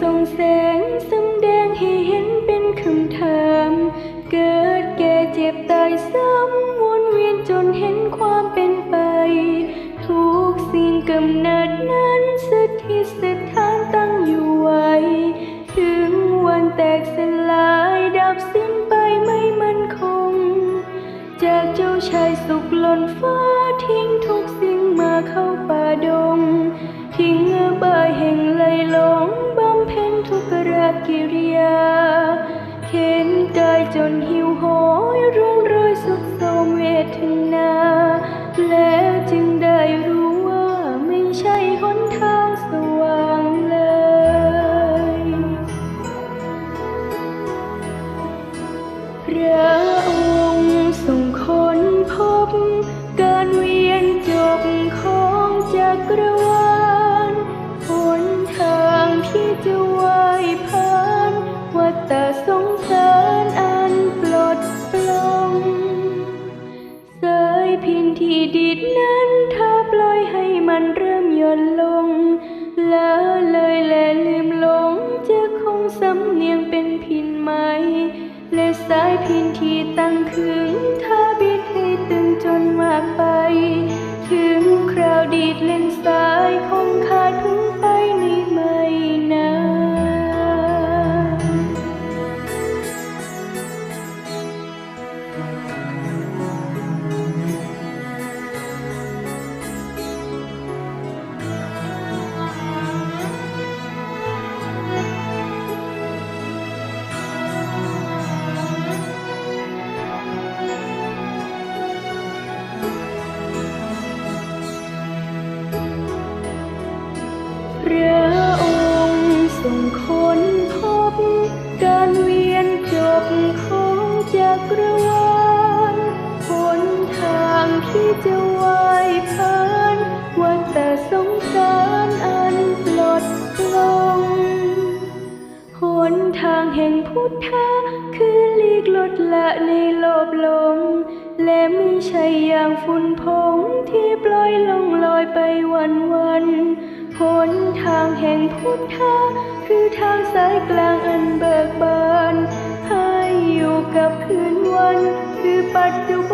ส่องแสงสำแดงให้เห็นเป็นคำถาม เกิดแก่เจ็บตายซ้ำวนเวียนจนเห็นความเป็นไป ทุกสิ่งกำเนิดนั้นสถิตสถานตั้งอยู่ไว้ ถึงวันแตกสลายดับสิ้นไปไม่มั่นคง จากเจ้าชายสุขล่นฟ้าทิ้งทุกสิ่งมาเข้าป่าดง ทิ้งเงือบายแห่งไหลหลง ทุกรากิริยา เข็นกายจนหิวโหยรุ่งโรยสุดโทมเวทนา แล้วจึงได้รู้ว่าไม่ใช่หนทางสว่างเลย พระองค์ทรงค้นพบ การเวียนจบของจักรวาลหนทางที่จะ แต่สงสารอันปลดปลงสยพินที่ดิดนั้นถ้าปล่อยให้มันเริ่มหย่อนลง แล้วเลยและลืมหลงจะคงสำเนียงเป็นพินไหม และสายพินที่ตั้งขึงางแห่งพุทธะคือลีกลดละในโลภลม และไม่ใช่อย่างฝุ่นผงที่ปล่อยลงลอยไปวันวันหนทางแห่งพุทธะคือทางสายกลางอันเบิกบานให้อยู่กับคืนวัน คือปัจจุบัน